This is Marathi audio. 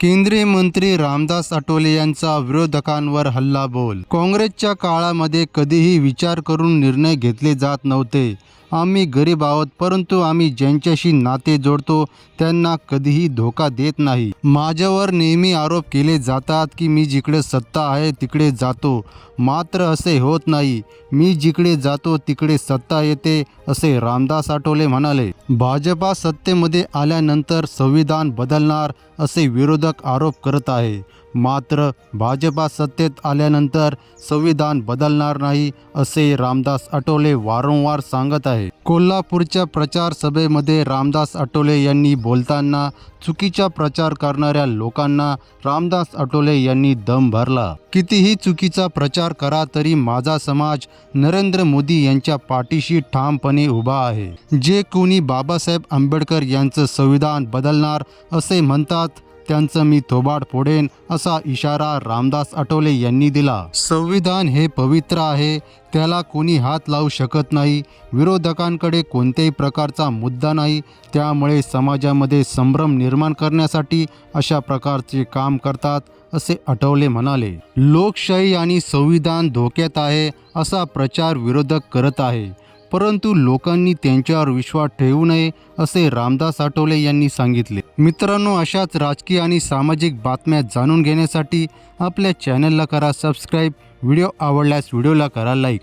केंद्रीय मंत्री रामदास आठवले यांचा विरोधकांवर हल्लाबोल. काँग्रेसच्या काळामध्ये कधीही विचार करून निर्णय घेतले जात नव्हते. आम्ही गरीब आहोत परंतु आम्ही ज्यांच्याशी नाते जोडतो त्यांना कधीही धोका देत नाही. माझ्यावर नेहमी आरोप केले जातात की मी जिकडे सत्ता आहे तिकडे जातो. मात्र असे होत नाही. मी जिकडे जातो तिकडे सत्ता येते असे रामदास आठवले म्हणाले. भाजपा सत्तेमध्ये आल्यानंतर संविधान बदलणार असे विरोधक आरोप करत आहे. मात्र भाजपा सत्तेत आल्यानंतर संविधान बदलणार नाही असे रामदास आठवले वारंवार सांगत आहे आहे. कोल्हापूरच्या प्रचार सभेमध्ये रामदास आठवले यांनी बोलताना चुकीचा प्रचार करणाऱ्या लोकांना रामदास आठवले यांनी दम भरला. कितीही चुकीचा प्रचार करा तरी माझा समाज नरेंद्र मोदी यांच्या पाठीशी ठामपणे उभा आहे. जे कोणी बाबासाहेब आंबेडकर यांचं संविधान बदलणार असे म्हणतात त्यांचं मी थोबाड फोडेन असा इशारा रामदास आठवले यांनी दिला. संविधान हे पवित्र आहे त्याला कोणी हात लावू शकत नाही विरोधकांकडे कोणत्याही प्रकारचा मुद्दा नाही त्यामुळे समाजामध्ये संभ्रम निर्माण करण्यासाठी अशा प्रकारचे काम करतात असे आठवले म्हणाले. लोकशाही आणि संविधान धोक्यात आहे असा प्रचार विरोधक करत आहे. परंतु लोकांनी त्यांच्यावर विश्वास ठेवू नये असे रामदास आठवले यांनी सांगितले. मित्रांनो अशाच राजकीय आणि सामाजिक बातम्या जाणून घेण्यासाठी आपल्या चॅनलला करा सबस्क्राईब व्हिडिओ आवडल्यास व्हिडिओला करा लाईक